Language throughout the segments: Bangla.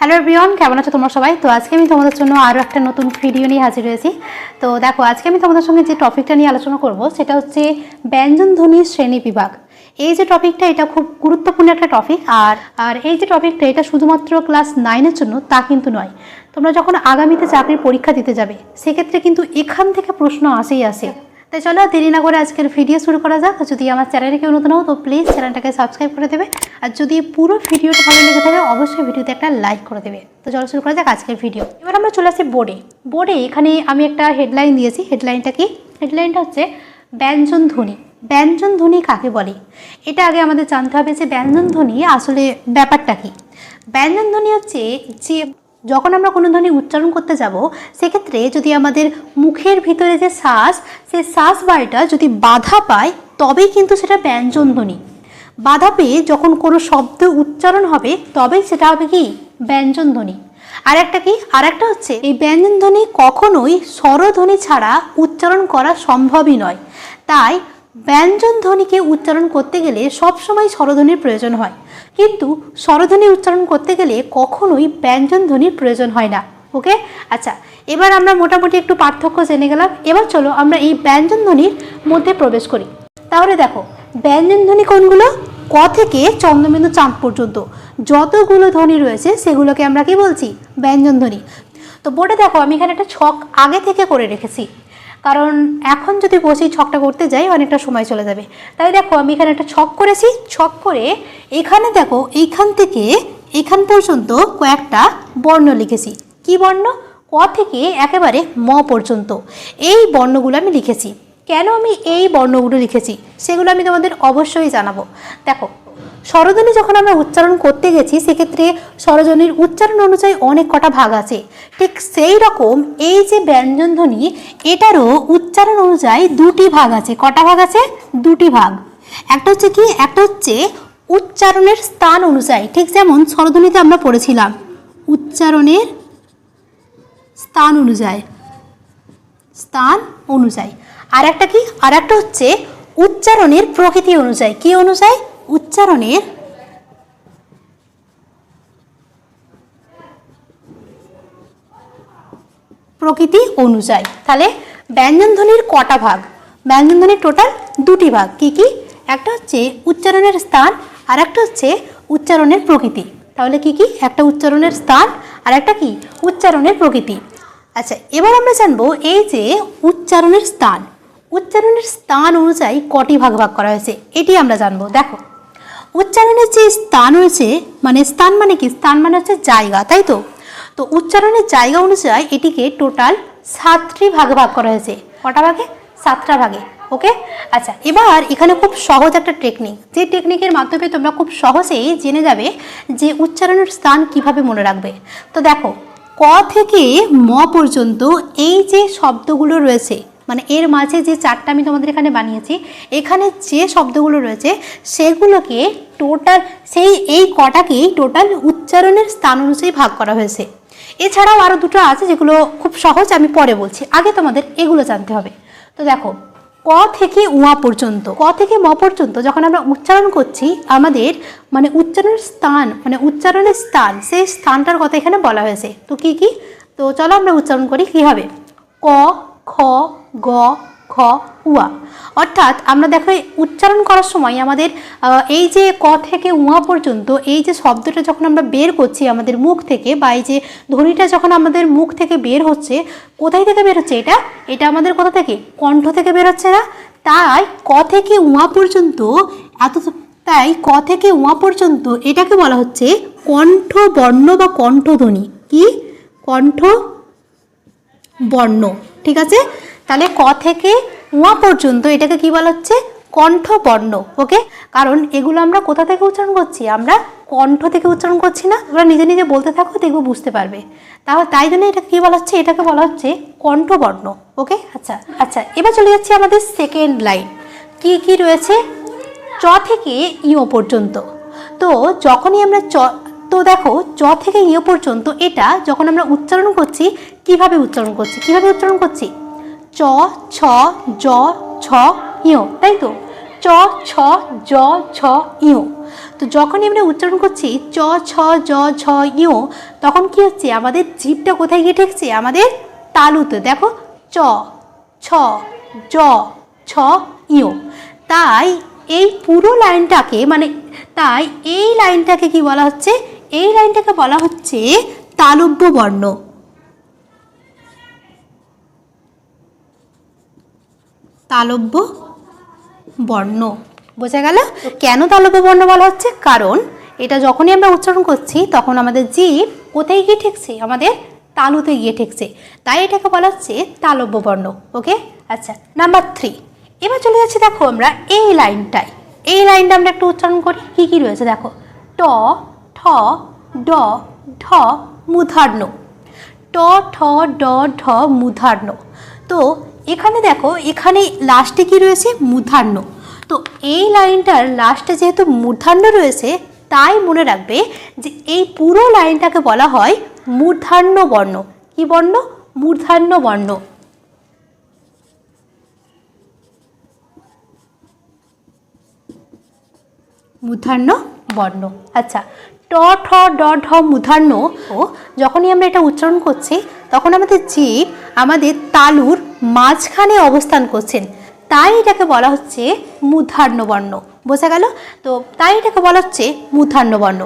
হ্যালো এভরিওয়ান কেমন আছো তোমরা সবাই? তো আজকে আমি তোমাদের জন্য আরও একটা নতুন ভিডিও নিয়ে হাজির হয়েছি। তো দেখো, আজকে আমি তোমাদের সঙ্গে যে টপিকটা নিয়ে আলোচনা করব, সেটা হচ্ছে ব্যঞ্জন ধ্বনির শ্রেণি বিভাগ। এই যে টপিকটা এটা খুব গুরুত্বপূর্ণ একটা টপিক আর আর এই যে টপিকটা এটা শুধুমাত্র ক্লাস নাইনের জন্য, তা কিন্তু নয়। তোমরা যখন আগামীতে চাকরির পরীক্ষা দিতে যাবে, সেক্ষেত্রে কিন্তু এখান থেকে প্রশ্ন আসেই আসে। তাই চলো, দেরি না করে আজকের ভিডিও শুরু করা যাক। যদি আমার চ্যানেলে কেউ নতুন হও, তো প্লিজ চ্যানেলটাকে সাবস্ক্রাইব করে দেবে। আর যদি পুরো ভিডিওটা ভালো লেগে থাকে, অবশ্যই ভিডিওতে একটা লাইক করে দেবে। তো চলো, শুরু করা যাক আজকের ভিডিও এবার আমরা চলে আসি বোর্ডে বোর্ডে এখানে আমি একটা হেডলাইন দিয়েছি। হেডলাইনটা কি? হেডলাইনটা হচ্ছে, ব্যঞ্জন ধ্বনি। ব্যঞ্জন ধ্বনি কাকে বলে? এটা আগে আমাদের জানতে হবে যে ব্যঞ্জন ধ্বনি আসলে ব্যাপারটা কি? ব্যঞ্জন ধ্বনি হচ্ছে যে যখন আমরা কোনো ধ্বনি উচ্চারণ করতে যাব, সেক্ষেত্রে যদি আমাদের মুখের ভিতরে যে শ্বাস, সেই শ্বাস বাড়িটা যদি বাধা পায়, তবেই কিন্তু সেটা ব্যঞ্জন ধ্বনি। বাধা পেয়ে যখন কোনো শব্দ উচ্চারণ হবে, তবেই সেটা হবে কি? ব্যঞ্জন ধ্বনি। আর একটা কি? আর একটা হচ্ছে, এই ব্যঞ্জন ধ্বনি কখনোই স্বরধ্বনি ছাড়া উচ্চারণ করা সম্ভবই নয়। তাই ব্যঞ্জন ধ্বনিকে উচ্চারণ করতে গেলে সবসময় স্বরধ্বনির প্রয়োজন হয়। কিন্তু স্বরধ্বনি উচ্চারণ করতে গেলে কখনোই ব্যঞ্জন ধ্বনির প্রয়োজন হয় না। ওকে আচ্ছা এবার আমরা মোটামুটি একটু পার্থক্য জেনে গেলাম। এবার চলো আমরা এই ব্যঞ্জন ধ্বনির মধ্যে প্রবেশ করি। তাহলে দেখো, ব্যঞ্জন ধ্বনি কোনগুলো? ক থেকে চন্দ্রবিন্দু চাঁদ পর্যন্ত। যতগুলো ধ্বনি রয়েছে, সেগুলোকে আমরা কি বলছি? ব্যঞ্জন ধ্বনি। তো বোর্ডে দেখো, আমি এখানে একটা ছক আগে থেকে করে রেখেছি। কারণ এখন যদি বসি ছকটা করতে যাই, অনেকটা সময় চলে যাবে। তাই দেখো, আমি এখানে একটা ছক করেছি। ছক করে এখানে দেখো, এইখান থেকে এখান পর্যন্ত কয়েকটা বর্ণ লিখেছি। কি বর্ণ? ক থেকে একেবারে ম পর্যন্ত। এই বর্ণগুলো আমি লিখেছি। কেন আমি এই বর্ণগুলো লিখেছি? সেগুলো আমি তোমাদের অবশ্যই জানাব। দেখো স্বরধ্বনি যখন আমরা উচ্চারণ করতে গেছি, সেক্ষেত্রে স্বরধ্বনির উচ্চারণ অনুযায়ী অনেক কটা ভাগ আছে। ঠিক সেই রকম এই যে ব্যঞ্জন ধ্বনি এটারও উচ্চারণ অনুযায়ী দুটি ভাগ আছে। কটা ভাগ আছে? দুটি ভাগ। একটা হচ্ছে কি? একটা হচ্ছে উচ্চারণের স্থান অনুযায়ী। ঠিক যেমন স্বরধ্বনিতে আমরা পড়েছিলাম, উচ্চারণের স্থান অনুযায়ী। স্থান অনুযায়ী। আর একটা কি? আর একটা হচ্ছে উচ্চারণের প্রকৃতি অনুযায়ী। কি অনুযায়ী? উচ্চারণের প্রকৃতি অনুযায়ী। তাহলে ব্যঞ্জনধ্বনির কটা ভাগ? ব্যঞ্জনধ্বনির টোটাল দুটি ভাগ। কি কি? একটা হচ্ছে উচ্চারণের স্থান, আর একটা হচ্ছে উচ্চারণের প্রকৃতি। তাহলে কি কি? একটা উচ্চারণের স্থান, আর একটা কি? উচ্চারণের প্রকৃতি। আচ্ছা এবার আমরা জানব এই যে উচ্চারণের স্থান। উচ্চারণের স্থান অনুযায়ী কটি ভাগ ভাগ করা হয়েছে? এটি আমরা জানব। দেখো। উচ্চারণের যে স্থান রয়েছে মানে স্থান মানে কি? স্থান মানে হচ্ছে জায়গা, তাই তো? তো উচ্চারণের জায়গা অনুযায়ী এটিকে টোটাল সাতটি ভাগে ভাগ করা হয়েছে। কটা ভাগে? সাতটা ভাগে ওকে আচ্ছা এবার এখানে খুব সহজ একটা টেকনিক যে টেকনিকের মাধ্যমে তোমরা খুব সহজেই জেনে যাবে যে উচ্চারণের স্থান কীভাবে মনে রাখবে। তো দেখো, ক থেকে ম পর্যন্ত এই যে শব্দগুলো রয়েছে মানে এর মাঝে যে চারটা আমি তোমাদের এখানে বানিয়েছি, এখানে যে শব্দগুলো রয়েছে, সেগুলোকে টোটাল সেই এই কটাকেই টোটাল উচ্চারণের স্থান অনুযায়ী ভাগ করা হয়েছে। এছাড়াও আরও দুটো আছে যেগুলো খুব সহজ আমি পরে বলছি। আগে তোমাদের এগুলো জানতে হবে। তো দেখো, ক থেকে উয়া পর্যন্ত, ক থেকে ম পর্যন্ত যখন আমরা উচ্চারণ করছি, আমাদের মানে উচ্চারণের স্থান মানে উচ্চারণের স্থান, সেই স্থানটার কথা এখানে বলা হয়েছে। তো কি কি? তো চলো আমরা উচ্চারণ করি, কী হবে? ক খ, গ, খ, উয়া। অর্থাৎ আমরা দেখো উচ্চারণ করার সময় আমাদের এই যে ক থেকে উয়া পর্যন্ত এই যে শব্দটা যখন আমরা বের করছি আমাদের মুখ থেকে বা এই যে ধ্বনিটা যখন আমাদের মুখ থেকে বের হচ্ছে, কোথায় থেকে বের হচ্ছে এটা? এটা আমাদের কোথা থেকে? কণ্ঠ থেকে বের হচ্ছে না? তাই ক থেকে উয়া পর্যন্ত এত তাই ক থেকে উয়া পর্যন্ত এটাকে বলা হচ্ছে কণ্ঠ বর্ণ বা কণ্ঠধ্বনি। কি? কণ্ঠ বর্ণ। ঠিক আছে? তাহলে ক থেকে উয়া পর্যন্ত এটাকে কি বলা হচ্ছে? কণ্ঠ বর্ণ ওকে কারণ এগুলো আমরা কোথা থেকে উচ্চারণ করছি? আমরা কণ্ঠ থেকে উচ্চারণ করছি না। তোমরা নিজে নিজে বলতে থাকো, দেখব বুঝতে পারবে। তাহলে তাই জন্য এটা কি বলা হচ্ছে? এটাকে বলা হচ্ছে কণ্ঠবর্ণ ওকে আচ্ছা আচ্ছা এবার চলে যাচ্ছি আমাদের সেকেন্ড লাইন কি কি রয়েছে? চ থেকে ইও পর্যন্ত। তো যখনই আমরা চ তো দেখো, চ থেকে ইও পর্যন্ত এটা যখন আমরা উচ্চারণ করছি, কীভাবে উচ্চারণ করছি? কীভাবে উচ্চারণ করছি? চ, ছ, জ, ছ ইও তাই তো? চ, ছ, জ, ছ ইও তো যখনই আমরা উচ্চারণ করছি, চ, ছ, জ, ছ ইও তখন কি হচ্ছে? আমাদের জিভটা কোথায় গিয়ে ঠেকছে? আমাদের তালুতে। দেখো, চ, ছ, জ, ছ ইও তাই এই পুরো লাইনটাকে মানে তাই এই লাইনটাকে কি বলা হচ্ছে? এই লাইনটাকে বলা হচ্ছে তালব্য বর্ণ। তালব্য বর্ণ। বোঝা গেল? কেন তালব্য বর্ণ বলা হচ্ছে? কারণ এটা যখনই আমরা উচ্চারণ করছি, তখন আমাদের জীব কোথায় গিয়ে ঠেকছে? আমাদের তালুতে গিয়ে ঠেকছে। তাই এটাকে বলা হচ্ছে তালব্য বর্ণ। ওকে? আচ্ছা নাম্বার থ্রি এবার চলে যাচ্ছি দেখো আমরা এই লাইনটায়। এই লাইনটা আমরা একটু উচ্চারণ করি। কি কি রয়েছে? দেখো, ট ঠ, ড, ঢ মূর্ধন্য ট, ঠ, ড, ঢ মূর্ধন্য তো এখানে দেখো, এখানে লাস্টে কি রয়েছে? মূর্ধান্য তো এই লাইনটার লাস্টে যেহেতু মূর্ধান্য রয়েছে, তাই মনে রাখবে যে এই পুরো লাইনটাকে বলা হয় মূর্ধান্য বর্ণ। কি বর্ণ? মূর্ধান্য বর্ণ। মূর্ধান্য বর্ণ। আচ্ছা ট ঠ ড ঢ ও যখনই আমরা এটা উচ্চারণ করছি, তখন আমাদের জীব আমাদের তালুর মাঝখানে অবস্থান করছেন। তাই এটাকে বলা হচ্ছে মূর্ধান্য বর্ণ বোঝা গেল? তো তাই এটাকে বলা হচ্ছে মূর্ধান্য বর্ণ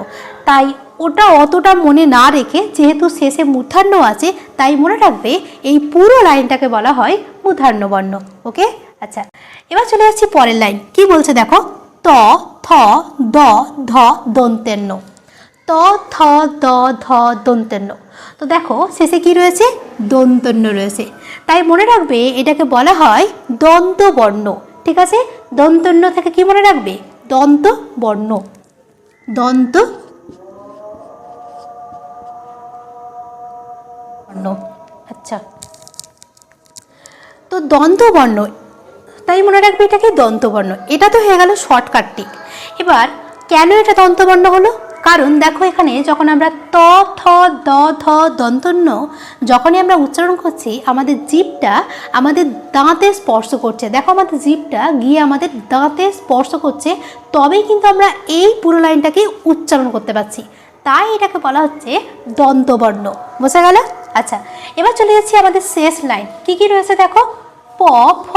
তাই ওটা অতটা মনে না রেখে যেহেতু শেষে মূর্ধান্য আছে, তাই মনে রাখবে এই পুরো লাইনটাকে বলা হয় মূর্ধান্য বর্ণ ওকে? আচ্ছা এবার চলে যাচ্ছি পরের লাইন। কি বলছে দেখো? ত, থ, দ, ধ দন্তেন্ন ত, থ, দ, ধ, দন্তেন্ন। তো দেখো, শেষে কি রয়েছে? দন্তন্য রয়েছে। তাই মনে রাখবে, এটাকে বলা হয় দন্ত বর্ণ ঠিক আছে? দন্তন্য থেকে কি মনে রাখবে? দন্ত বর্ণ দন্ত বর্ণ আচ্ছা। তো দন্তবর্ণ, তাই মনে রাখবে এটাকে দন্তবর্ণ। এটা তো হয়ে গেল শর্টকাটটি এবার, কেন এটা দন্তবর্ণ হলো? কারণ দেখো এখানে যখন আমরা ত, থ, দ, ধ, দন্তন্য যখনই আমরা উচ্চারণ করছি, আমাদের জিভটা আমাদের দাঁতে স্পর্শ করছে। দেখো আমাদের জিভটা গিয়ে আমাদের দাঁতে স্পর্শ করছে, তবেই কিন্তু আমরা এই পুরো লাইনটাকে উচ্চারণ করতে পারছি। তাই এটাকে বলা হচ্ছে দন্তবর্ণ। বোঝা গেল? আচ্ছা এবার চলে যাচ্ছি আমাদের শেষ লাইন। কি কি রয়েছে দেখো? প, ফ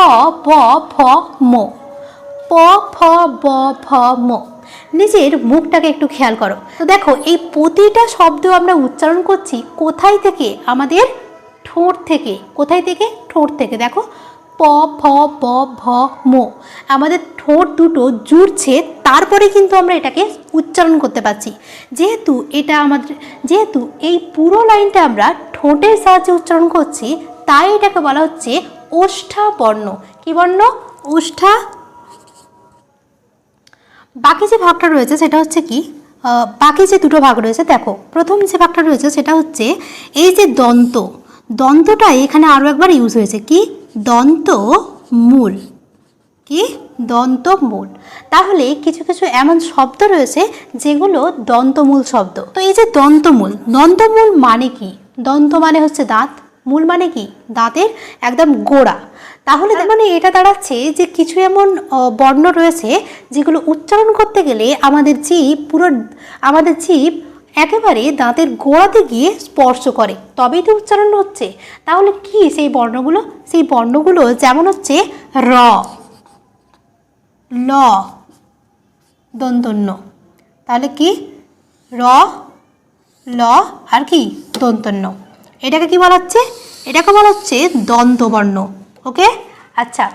ব ভ ম। প, ফ, ব ভ ম। নিজের মুখটাকে একটু খেয়াল করো। তো দেখো, এই প্রতিটা শব্দ আমরা উচ্চারণ করছি কোথায় থেকে? আমাদের ঠোঁট থেকে। কোথায় থেকে? ঠোঁট থেকে। দেখো, প, ফ, ব, ভ, ম। আমাদের ঠোঁট দুটো জুড়ছে, তারপরে কিন্তু আমরা এটাকে উচ্চারণ করতে পারছি। যেহেতু এটা আমাদের, যেহেতু এই পুরো লাইনটা আমরা ঠোঁটের সাহায্যে উচ্চারণ করছি, তাই এটাকে বলা হচ্ছে ওষ্ঠা বর্ণ কী বর্ণ? ওষ্ঠা বাকি যে ভাগটা রয়েছে সেটা হচ্ছে কি? বাকি যে দুটো ভাগ রয়েছে, দেখো, প্রথম যে ভাগটা রয়েছে সেটা হচ্ছে এই যে দন্ত। দন্তটা এখানে আরও একবার ইউজ হয়েছে। কি? দন্ত মূল। কি? দন্তমূল তাহলে কিছু কিছু এমন শব্দ রয়েছে যেগুলো দন্তমূল শব্দ। তো এই যে দন্তমূল দন্তমূল মানে কি? দন্ত মানে হচ্ছে দাঁত, মূল মানে কি? দাঁতের একদম গোড়া। তাহলে তার মানে এটা দাঁড়াচ্ছে যে কিছু এমন বর্ণ রয়েছে যেগুলো উচ্চারণ করতে গেলে আমাদের জীব পুরো আমাদের জীব একেবারে দাঁতের গোড়াতে গিয়ে স্পর্শ করে। তবেই তো উচ্চারণ হচ্ছে। তাহলে কি সেই বর্ণগুলো? সেই বর্ণগুলো যেমন হচ্ছে র ল দন্তন্য। তাহলে কি? র ল আর কি? দন্তন্য। এটাকে কি বলা হচ্ছে? এটাকে বলা হচ্ছে দন্তবর্ণ। ওকে? আচ্ছা।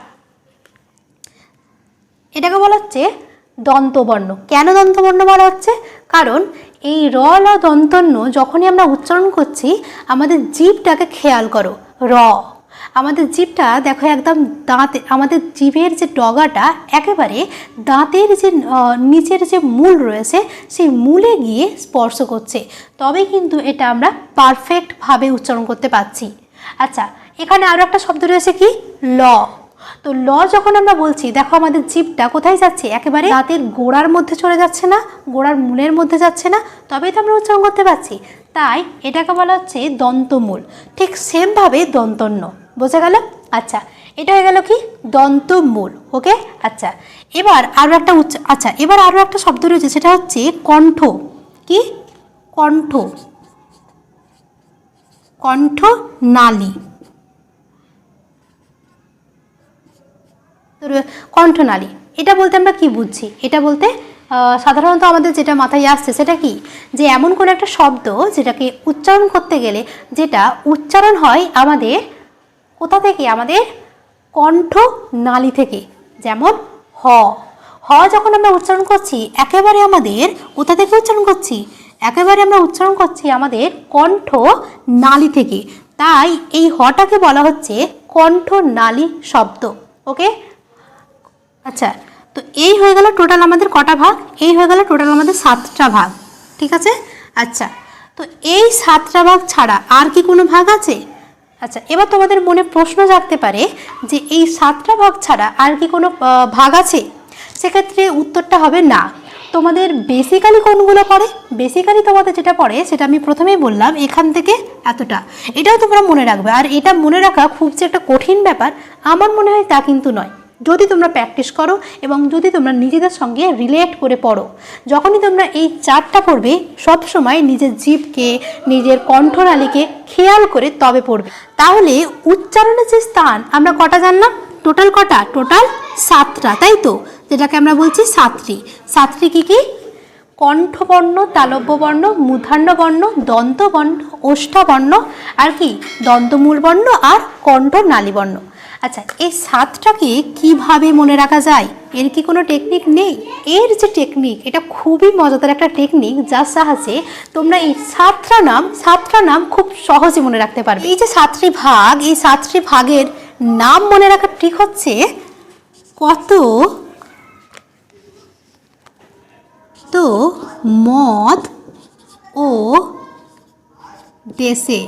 এটাকে বলা হচ্ছে দন্তবর্ণ। কেন দন্তবর্ণ বলা হচ্ছে? কারণ এই র, ল, দন্তন্য যখনই আমরা উচ্চারণ করছি, আমাদের জীবটাকে খেয়াল করো। র। আমাদের জিভটা দেখো একদম দাঁতে, আমাদের জিভের যে ডগাটা, একেবারে দাঁতের যে নিচের যে মূল রয়েছে, সেই মূলে গিয়ে স্পর্শ করছে। তবে কিন্তু এটা আমরা পারফেক্টভাবে উচ্চারণ করতে পারছি। আচ্ছা এখানে আরও একটা শব্দ রয়েছে কি? ল। তো ল যখন আমরা বলছি, দেখো আমাদের জিভটা কোথায় যাচ্ছে? একেবারে দাঁতের গোড়ার মধ্যে চলে যাচ্ছে না, গোড়ার মূলের মধ্যে যাচ্ছে না, তবেই তো আমরা উচ্চারণ করতে পারছি। তাই এটাকে বলা হচ্ছে দন্তমূল। ঠিক সেমভাবে দন্তন্য। বোঝা গেল? আচ্ছা এটা হয়ে গেল কি? দন্তমূল। ওকে? আচ্ছা এবার আরও একটা উচ্চ আচ্ছা এবার আরও একটা শব্দ রয়েছে, সেটা হচ্ছে কণ্ঠ। কি? কণ্ঠ। কণ্ঠ নালী কণ্ঠনালী। এটা বলতে আমরা কি বুঝছি? এটা বলতে সাধারণত আমাদের যেটা মাথায় আসছে সেটা কি? যে এমন কোনো একটা শব্দ যেটাকে উচ্চারণ করতে গেলে যেটা উচ্চারণ হয় আমাদের কোথা থেকে? আমাদের কণ্ঠ নালী থেকে। যেমন হ। হ যখন আমরা উচ্চারণ করছি, একেবারে আমাদের কোথা থেকে উচ্চারণ করছি? একেবারে আমরা উচ্চারণ করছি আমাদের কণ্ঠ নালী থেকে। তাই এই হটাকে বলা হচ্ছে কণ্ঠ নালী শব্দ। ওকে? আচ্ছা তো এই হয়ে গেল টোটাল আমাদের কটা ভাগ? এই হয়ে গেল টোটাল আমাদের সাতটা ভাগ। ঠিক আছে? আচ্ছা তো এই সাতটা ভাগ ছাড়া আর কি কোনো ভাগ আছে? আচ্ছা এবার তোমাদের মনে প্রশ্ন জাগতে পারে যে এই সাতটা ভাগ ছাড়া আর কি কোনো ভাগ আছে? সেক্ষেত্রে উত্তরটা হবে না। তোমাদের বেসিক্যালি কোনগুলো পড়ে? বেসিক্যালি তোমাদের যেটা পড়ে, সেটা আমি প্রথমেই বললাম, এখান থেকে এতটা। এটাও তোমরা মনে রাখবে। আর এটা মনে রাখা খুব যে একটা কঠিন ব্যাপার, আমার মনে হয় তা কিন্তু নয়। যদি তোমরা প্র্যাকটিস করো এবং যদি তোমরা নিজেদের সঙ্গে রিলেট করে পড়ো, যখনই তোমরা এই চারটা পড়বে সবসময় নিজের জীবকে, নিজের কণ্ঠনালীকে খেয়াল করে তবে পড়বে। তাহলে উচ্চারণের যে স্থান, আমরা কটা জানলাম? টোটাল কটা? টোটাল সাতটা, তাই তো? যেটাকে আমরা বলছি সাতটি। সাতটি কী কী? কণ্ঠবর্ণ, তালব্যবর্ণ মূর্ধান্যবর্ণ দন্তবর্ণ, ওষ্ঠাবর্ণ, আর কি? দন্তমূল বর্ণ আর কণ্ঠ নালীবর্ণ আচ্ছা এই সাতটাকে কীভাবে মনে রাখা যায়? এর কি কোনো টেকনিক নেই? এর যে টেকনিক এটা খুবই মজাদার একটা টেকনিক যার সাহায্যে তোমরা এই সাতটা নাম সাতটা নাম খুব সহজে মনে রাখতে পারবে। এই যে সাতটি ভাগ, এই সাতটি ভাগের নাম মনে রাখার ট্রিক হচ্ছে কত? তো মদ ও দেশে।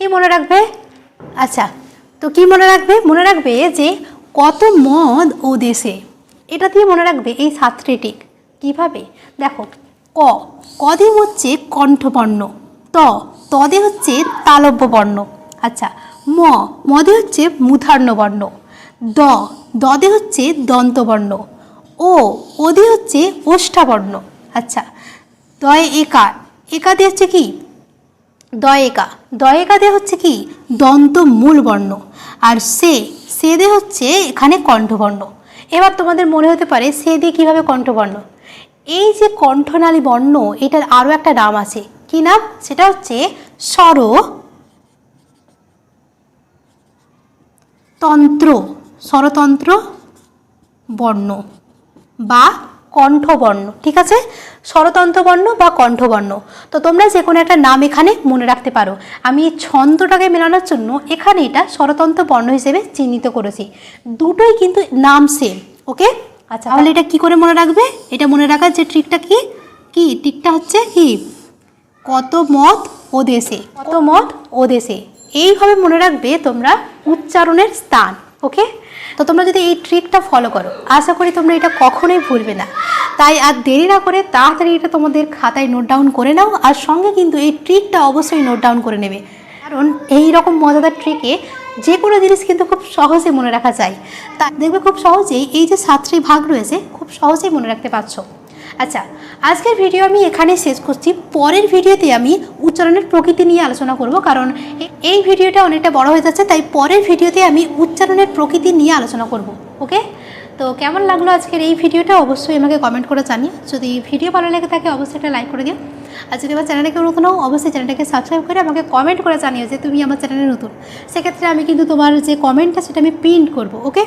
কি মনে রাখবে? আচ্ছা তো কি মনে রাখবে? মনে রাখবে যে কত মদ ও দেশে। এটা দিয়ে মনে রাখবে এই সাতটি টিক কীভাবে? দেখো, ক, কদে হচ্ছে কণ্ঠবর্ণ, ত, তদে হচ্ছে তালব্য বর্ণ আচ্ছা ম, মদে হচ্ছে মূধার্ণ বর্ণ দ, দদে হচ্ছে দন্তবর্ণ, ও, ওদে হচ্ছে ওষ্ঠাবর্ণ। আচ্ছা দয়ে একা একাদে হচ্ছে কি? দয়েকা। দয়েকা দে হচ্ছে কি? দন্ত মূল বর্ণ আর সে সে দে হচ্ছে এখানে কণ্ঠবর্ণ। এবার তোমাদের মনে হতে পারে সে দিয়ে কীভাবে কণ্ঠবর্ণ? এই যে কণ্ঠনালী বর্ণ, এটার আরও একটা নাম আছে। কি নাম? সেটা হচ্ছে স্বর তন্ত্র। স্বরতন্ত্র বর্ণ বা কণ্ঠবর্ণ ঠিক আছে? স্বরতন্ত্র বর্ণ বা কণ্ঠবর্ণ। তো তোমরা যে কোনো একটা নাম এখানে মনে রাখতে পারো। আমি এই ছন্দটাকে মেলানোর জন্য এখানে এটা স্বরতন্ত্র বর্ণ হিসেবে চিহ্নিত করেছি। দুটোই কিন্তু নাম সেম ওকে আচ্ছা তাহলে এটা কি করে মনে রাখবে? এটা মনে রাখার যে ট্রিকটা কি? কি? ট্রিকটা হচ্ছে কি? কত মত ও দেশে। কত মত ও দেশে। এইভাবে মনে রাখবে তোমরা উচ্চারণের স্থান। ওকে তো তোমরা যদি এই ট্রিকটা ফলো করো, আশা করি তোমরা এটা কখনোই ভুলবে না। তাই আর দেরি না করে তাড়াতাড়ি এটা তোমাদের খাতায় নোট ডাউন করে নাও, আর সঙ্গে কিন্তু এই ট্রিকটা অবশ্যই নোট ডাউন করে নেবে। কারণ এই রকম মজাদার ট্রিকে যে কোনো জিনিস কিন্তু খুব সহজে মনে রাখা যায়। তা দেখবে খুব সহজেই এই যে সাতটি ভাগ রয়েছে, খুব সহজেই মনে রাখতে পারছ। আচ্ছা আজকের ভিডিও আমি এখানে শেষ করছি। পরের ভিডিওতে আমি উচ্চারণের প্রকৃতি নিয়ে আলোচনা করব, কারণ এই ভিডিওটা অনেকটা বড় হয়ে যাচ্ছে, তাই পরের ভিডিওতে আমি উচ্চারণের প্রকৃতি নিয়ে আলোচনা করব ওকে তো কেমন লাগল আজকের এই ভিডিওটা অবশ্যই আমাকে কমেন্ট করে জানিও। যদি ভিডিও ভালো লেগে থাকে, অবশ্যই একটা লাইক করে দিও। আর যদি আমার চ্যানেলে কেউ নতুন হও, অবশ্যই চ্যানেলটাকে সাবস্ক্রাইব করে আমাকে কমেন্ট করে জানিও যে তুমি আমার চ্যানেলে নতুন। সেক্ষেত্রে আমি কিন্তু তোমার যে কমেন্টটা সেটা আমি প্রিন্ট করব ওকে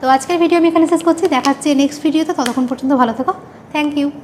তো আজকের ভিডিও আমি এখানে শেষ করছি। দেখাচ্ছে নেক্সট ভিডিওতে ততক্ষণ পর্যন্ত ভালো থাকো। Thank you.